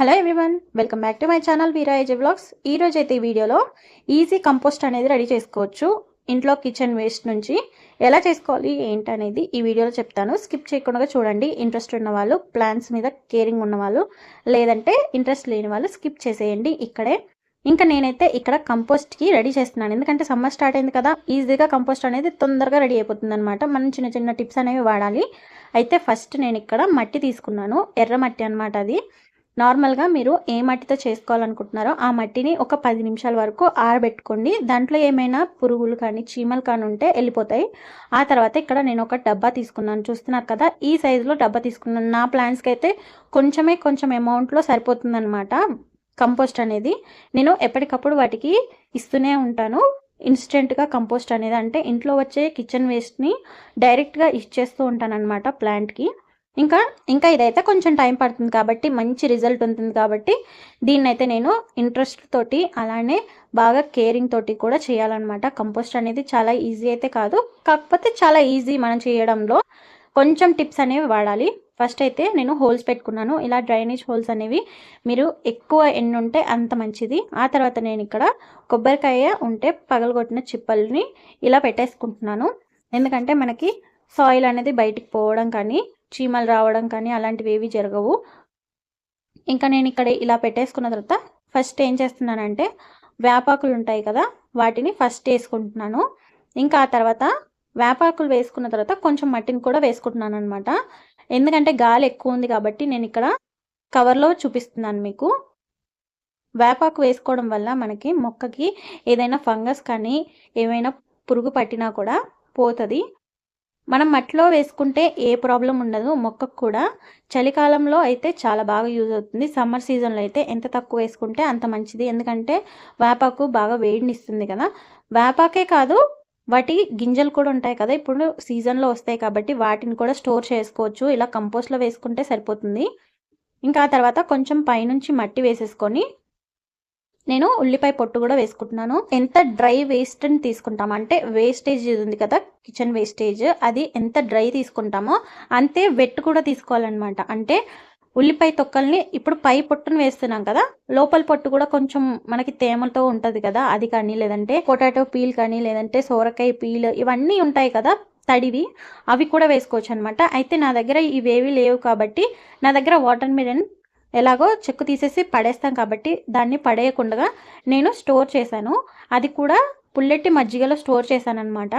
Hello everyone welcome back to my channel Veera AJ vlogs ఈ అయితే ఈ వీడియోలో ఈజీ కంపోస్ట్ అనేది రెడీ చేసుకోవచ్చు. ఇంట్లో కిచెన్ వేస్ట్ నుంచి ఎలా చేసుకోవాలి ఏంటి అనేది ఈ వీడియోలో చెప్తాను. స్కిప్ చేయకుండా చూడండి. ఇంట్రెస్ట్ ఉన్న వాళ్ళు ప్లాన్స్ మీద కేరింగ్ ఉన్నవాళ్ళు లేదంటే ఇంట్రెస్ట్ లేని వాళ్ళు స్కిప్ చేసేయండి ఇక్కడే. ఇంకా నేనైతే ఇక్కడ కంపోస్ట్కి రెడీ చేస్తున్నాను. ఎందుకంటే సమ్మర్ స్టార్ట్ అయింది కదా ఈజీగా కంపోస్ట్ అనేది తొందరగా రెడీ అయిపోతుంది అనమాట మనం చిన్న చిన్న టిప్స్ అనేవి వాడాలి. అయితే ఫస్ట్ నేను ఇక్కడ మట్టి తీసుకున్నాను. ఎర్ర మట్టి అనమాట అది. నార్మల్గా మీరు ఏ మట్టితో చేసుకోవాలనుకుంటున్నారో ఆ మట్టిని ఒక పది నిమిషాల వరకు ఆరబెట్టుకోండి. దాంట్లో ఏమైనా పురుగులు కానీ చీమలు కానీ ఉంటే వెళ్ళిపోతాయి. ఆ తర్వాత ఇక్కడ నేను ఒక డబ్బా తీసుకున్నాను. చూస్తున్నారు కదా ఈ సైజులో డబ్బా తీసుకున్నాను. నా ప్లాంట్స్కి అయితే కొంచెమే కొంచెం అమౌంట్లో సరిపోతుందనమాట కంపోస్ట్ అనేది. నేను ఎప్పటికప్పుడు వాటికి ఇస్తూనే ఉంటాను. ఇన్స్టెంట్గా కంపోస్ట్ అనేది అంటే ఇంట్లో వచ్చే కిచెన్ వేస్ట్ని డైరెక్ట్గా ఇచ్చేస్తూ ఉంటాను అనమాట ప్లాంట్కి ఇంకా ఇంకా ఇదైతే కొంచెం టైం పడుతుంది కాబట్టి మంచి రిజల్ట్ ఉంటుంది కాబట్టి దీన్నైతే నేను ఇంట్రెస్ట్ తోటి అలానే బాగా కేరింగ్ తోటి కూడా చేయాలన్నమాట. కంపోస్ట్ అనేది చాలా ఈజీ అయితే కాదు. కాకపోతే చాలా ఈజీ మనం చేయడంలో కొంచెం టిప్స్ అనేవి వాడాలి. ఫస్ట్ అయితే నేను హోల్స్ పెట్టుకున్నాను. ఇలా డ్రైనేజ్ హోల్స్ అనేవి మీరు ఎక్కువ ఎన్ని ఉంటే అంత మంచిది. ఆ తర్వాత నేను ఇక్కడ కొబ్బరికాయ ఉంటే పగలగొట్టిన చిప్పల్ని ఇలా పెట్టేసుకుంటున్నాను. ఎందుకంటే మనకి సాయిల్ అనేది బయటికి పోవడం కానీ చీమలు రావడం కానీ అలాంటివి ఏవి జరగవు. ఇంకా నేను ఇక్కడ ఇలా పెట్టేసుకున్న తర్వాత ఫస్ట్ ఏం చేస్తున్నానంటే వేపాకులు ఉంటాయి కదా వాటిని ఫస్ట్ వేసుకుంటున్నాను. ఇంకా ఆ తర్వాత వేపాకులు వేసుకున్న తర్వాత కొంచెం మట్టిని కూడా వేసుకుంటున్నాను అనమాట ఎందుకంటే గాలి ఎక్కువ ఉంది కాబట్టి నేను ఇక్కడ కవర్లో చూపిస్తున్నాను మీకు. వేపాకు వేసుకోవడం వల్ల మనకి మొక్కకి ఏదైనా ఫంగస్ కానీ ఏమైనా పురుగు పట్టినా కూడా పోతుంది. మనం మట్టిలో వేసుకుంటే ఏ ప్రాబ్లం ఉండదు మొక్కకు కూడా. చలికాలంలో అయితే చాలా బాగా యూజ్ అవుతుంది. సమ్మర్ సీజన్లో అయితే ఎంత తక్కువ వేసుకుంటే అంత మంచిది. ఎందుకంటే వేపాకు బాగా వేడినిస్తుంది కదా. వేపాకే కాదు వాటి గింజలు కూడా ఉంటాయి కదా. ఇప్పుడు సీజన్లో వస్తాయి కాబట్టి వాటిని కూడా స్టోర్ చేసుకోవచ్చు. ఇలా కంపోస్ట్లో వేసుకుంటే సరిపోతుంది. ఇంకా ఆ తర్వాత కొంచెం పైనుంచి మట్టి వేసేసుకొని నేను ఉల్లిపాయ పొట్టు కూడా వేసుకుంటున్నాను. ఎంత డ్రై వేస్ట్ అని తీసుకుంటాం అంటే వేస్టేజ్ ఉంది కదా కిచెన్ వేస్టేజ్ అది ఎంత డ్రై తీసుకుంటామో అంతే వెట్ కూడా తీసుకోవాలన్నమాట. అంటే ఉల్లిపాయ తొక్కల్ని ఇప్పుడు పై పొట్టును వేస్తున్నాం కదా లోపల పొట్టు కూడా కొంచెం మనకి తేమతో ఉంటుంది కదా అది కానీ లేదంటే పొటాటో పీల్ కానీ లేదంటే సోరకాయ పీల్ ఇవన్నీ ఉంటాయి కదా తడివి అవి కూడా వేసుకోవచ్చు అనమాట అయితే నా దగ్గర ఇవేవి లేవు కాబట్టి నా దగ్గర వాటర్ మిలన్ ఎలాగో చెక్కు తీసేసి పడేస్తాం కాబట్టి దాన్ని పడేయకుండా నేను స్టోర్ చేశాను. అది కూడా పుల్లెట్టి మజ్జిగలో స్టోర్ చేశాను అనమాట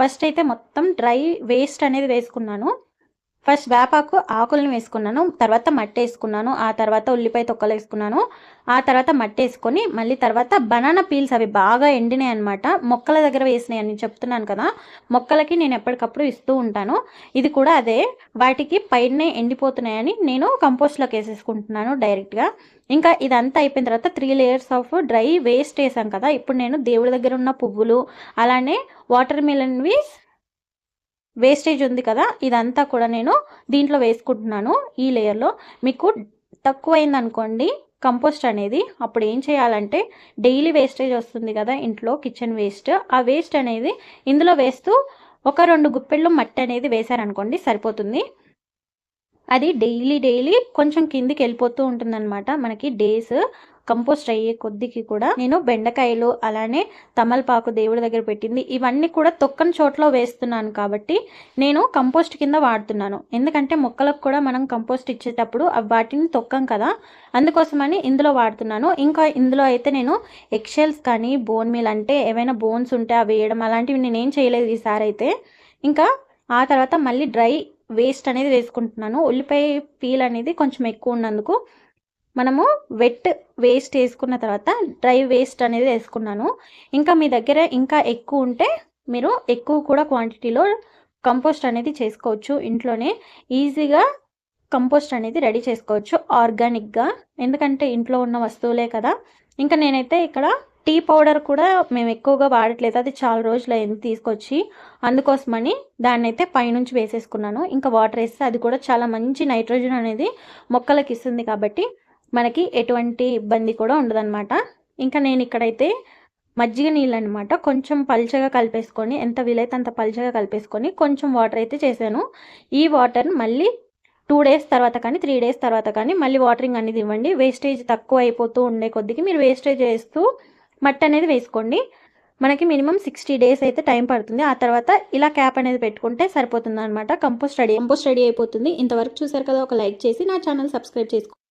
ఫస్ట్ అయితే మొత్తం డ్రై వేస్ట్ అనేది వేసుకున్నాను. ఫస్ట్ వేపాకు ఆకులను వేసుకున్నాను తర్వాత మట్టి వేసుకున్నాను ఆ తర్వాత ఉల్లిపాయ తొక్కలు వేసుకున్నాను ఆ తర్వాత మట్టి వేసుకొని మళ్ళీ తర్వాత బనానా పీల్స్ అవి బాగా ఎండినాయి అనమాట మొక్కల దగ్గర వేసినాయి అని చెప్తున్నాను కదా మొక్కలకి నేను ఎప్పటికప్పుడు ఇస్తూ ఉంటాను. ఇది కూడా అదే వాటికి పైనే ఎండిపోతున్నాయని నేను కంపోస్ట్లోకి వేసేసుకుంటున్నాను డైరెక్ట్గా ఇంకా ఇదంతా అయిపోయిన తర్వాత three layers of dry waste వేసాం కదా ఇప్పుడు నేను దేవుడి దగ్గర ఉన్న పువ్వులు అలానే వాటర్ మిలన్వి వేస్టేజ్ ఉంది కదా ఇదంతా కూడా నేను దీంట్లో వేసుకుంటున్నాను ఈ లేయర్లో మీకు తక్కువైంది అనుకోండి కంపోస్ట్ అనేది అప్పుడు ఏం చేయాలంటే డైలీ వేస్టేజ్ వస్తుంది కదా ఇంట్లో కిచెన్ వేస్ట్ ఆ వేస్ట్ అనేది ఇందులో వేస్తూ ఒక రెండు గుప్పెళ్ళు మట్టి అనేది వేశారనుకోండి సరిపోతుంది. అది డైలీ డైలీ కొంచెం కిందికి వెళ్ళిపోతూ ఉంటుందన్నమాట మనకి డేస్ కంపోస్ట్ అయ్యే కొద్దికి కూడా నేను బెండకాయలు అలానే తమలపాకు దేవుడి దగ్గర పెట్టింది. ఇవన్నీ కూడా తొక్కని చోట్ల వేస్తున్నాను కాబట్టి నేను కంపోస్ట్ కింద వాడుతున్నాను. ఎందుకంటే మొక్కలకు కూడా మనం కంపోస్ట్ ఇచ్చేటప్పుడు వాటిని తొక్కం కదా. అందుకోసమని ఇందులో వాడుతున్నాను. ఇంకా ఇందులో అయితే నేను ఎక్షెల్స్ కానీ బోన్ మీల్ అంటే ఏవైనా బోన్స్ ఉంటే అవి వేయడం అలాంటివి నేనేం చేయలేదు ఈసారి అయితే. ఇంకా ఆ తర్వాత మళ్ళీ డ్రై వేస్ట్ అనేది వేసుకుంటున్నాను. ఉల్లిపాయ పీల్ అనేది కొంచెం ఎక్కువ ఉన్నందుకు మనము వెట్ వేస్ట్ వేసుకున్న తర్వాత డ్రై వేస్ట్ అనేది వేసుకున్నాను. ఇంకా మీ దగ్గర ఇంకా ఎక్కువ ఉంటే మీరు ఎక్కువ కూడా క్వాంటిటీలో కంపోస్ట్ అనేది చేసుకోవచ్చు. ఇంట్లోనే ఈజీగా కంపోస్ట్ అనేది రెడీ చేసుకోవచ్చు ఆర్గానిక్గా ఎందుకంటే ఇంట్లో ఉన్న వస్తువులే కదా. ఇంకా నేనైతే ఇక్కడ టీ పౌడర్ కూడా మేము ఎక్కువగా వాడట్లేదు. అది చాలా రోజులు అయింది తీసుకొచ్చి. అందుకోసమని దాన్ని అయితే పైనుంచి వేసేసుకున్నాను. ఇంకా వాటర్ వేస్తే అది కూడా చాలా మంచి నైట్రోజన్ అనేది మొక్కలకి ఇస్తుంది కాబట్టి మనకి ఎటువంటి ఇబ్బంది కూడా ఉండదన్నమాట. ఇంకా నేను ఇక్కడైతే మజ్జిగ నీళ్ళు అనమాట కొంచెం పల్చగా కలిపేసుకొని ఎంత వీలైతే అంత పల్చగా కలిపేసుకొని కొంచెం వాటర్ అయితే చేశాను. ఈ వాటర్ మళ్ళీ టూ డేస్ తర్వాత కానీ త్రీ డేస్ తర్వాత కానీ మళ్ళీ వాటరింగ్ అనేది ఇవ్వండి. వేస్టేజ్ తక్కువ అయిపోతూ ఉండే కొద్దికి మీరు వేస్టేజ్ వేస్తూ మట్టి అనేది వేసుకోండి. మనకి మినిమం సిక్స్టీ డేస్ అయితే టైం పడుతుంది. ఆ తర్వాత ఇలా క్యాప్ అనేది పెట్టుకుంటే సరిపోతుంది అనమాట కంపోస్ట్ రెడీ కంపోస్ట్ రెడీ అయిపోతుంది. ఇంతవరకు చూసారు కదా ఒక లైక్ చేసి నా ఛానల్ సబ్స్క్రైబ్ చేసుకోండి